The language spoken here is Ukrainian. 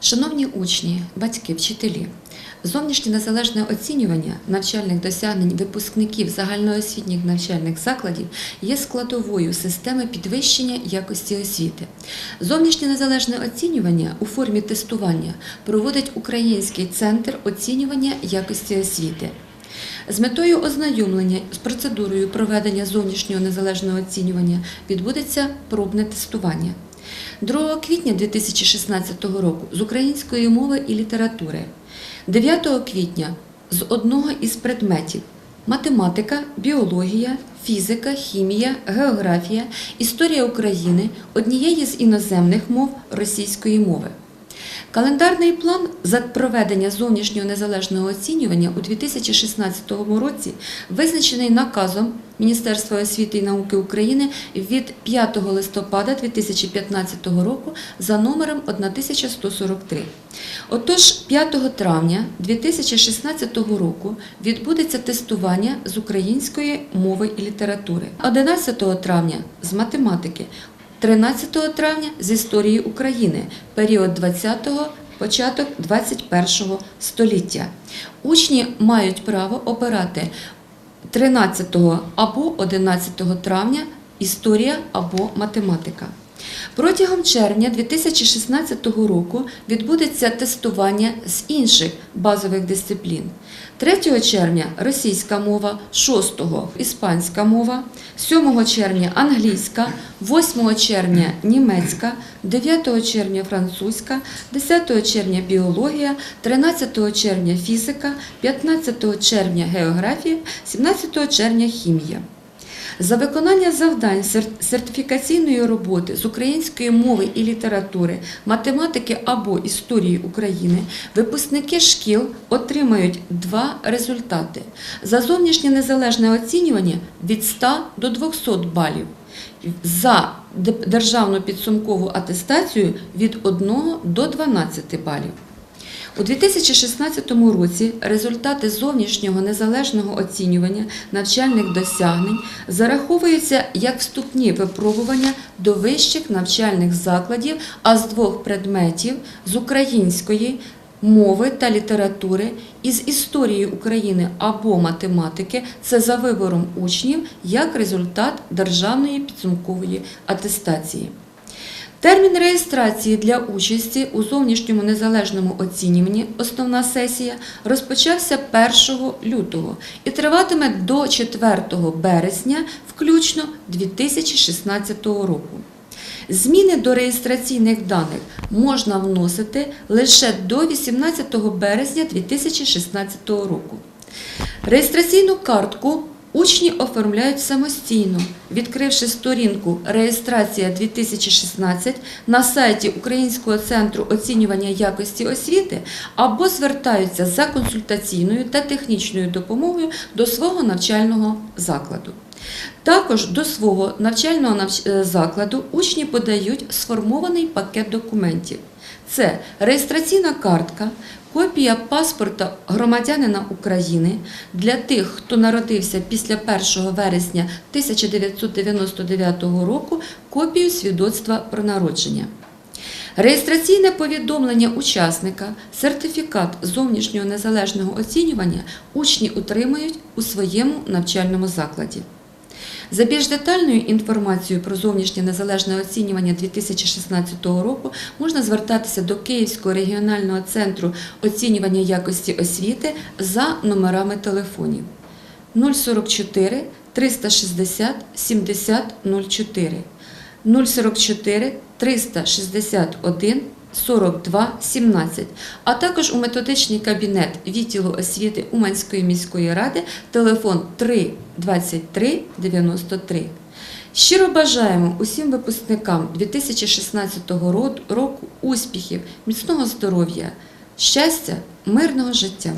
Шановні учні, батьки, вчителі, зовнішнє незалежне оцінювання навчальних досягнень випускників загальноосвітніх навчальних закладів є складовою системи підвищення якості освіти. Зовнішнє незалежне оцінювання у формі тестування проводить Український центр оцінювання якості освіти. З метою ознайомлення з процедурою проведення зовнішнього незалежного оцінювання відбудеться пробне тестування. 2 квітня 2016 року з української мови і літератури, 9 квітня з одного із предметів математика, біологія, фізика, хімія, географія, історія України, однієї з іноземних мов російської мови. Календарний план за проведення зовнішнього незалежного оцінювання у 2016 році визначений наказом Міністерства освіти і науки України від 5 листопада 2015 року за номером 1143. Отож, 5 травня 2016 року відбудеться тестування з української мови і літератури, 11 травня з математики, 13 травня з історії України, період 20-го, початок 21-го століття. Учні мають право обирати 13 або 11 травня історія або математика. Протягом червня 2016 року відбудеться тестування з інших базових дисциплін. 3 червня російська мова, 6 іспанська мова, 7 червня англійська, 8 червня німецька, 9 червня французька, 10 червня біологія, 13 червня фізика, 15 червня географія, 17 червня хімія. За виконання завдань сертифікаційної роботи з української мови і літератури, математики або історії України випускники шкіл отримають два результати: за зовнішнє незалежне оцінювання від 100 до 200 балів, за державну підсумкову атестацію від 1 до 12 балів. У 2016 році результати зовнішнього незалежного оцінювання навчальних досягнень зараховуються як вступні випробування до вищих навчальних закладів, а з двох предметів з української мови та літератури із історії України або математики це за вибором учнів як результат державної підсумкової атестації. Термін реєстрації для участі у зовнішньому незалежному оцінюванні основна сесія розпочався 1 лютого і триватиме до 4 березня включно 2016 року. Зміни до реєстраційних даних можна вносити лише до 18 березня 2016 року. Реєстраційну картку учні оформляють самостійно, відкривши сторінку Реєстрація 2016 на сайті Українського центру оцінювання якості освіти або звертаються за консультаційною та технічною допомогою до свого навчального закладу. Також до свого навчального е, закладу учні подають сформований пакет документів. Це реєстраційна картка, копія паспорта громадянина України для тих, хто народився після 1 вересня 1999 року, копію свідоцтва про народження. Реєстраційне повідомлення учасника, сертифікат зовнішнього незалежного оцінювання учні отримають у своєму навчальному закладі. За більш детальною інформацією про зовнішнє незалежне оцінювання 2016 року можна звертатися до Київського регіонального центру оцінювання якості освіти за номерами телефонів. 044 360 70 04, 044 361 42 17, а також у методичний кабінет відділу освіти Уманської міської ради телефон 3 23 93. Щиро бажаємо усім випускникам 2016 ро- року успіхів, міцного здоров'я, щастя, мирного життя.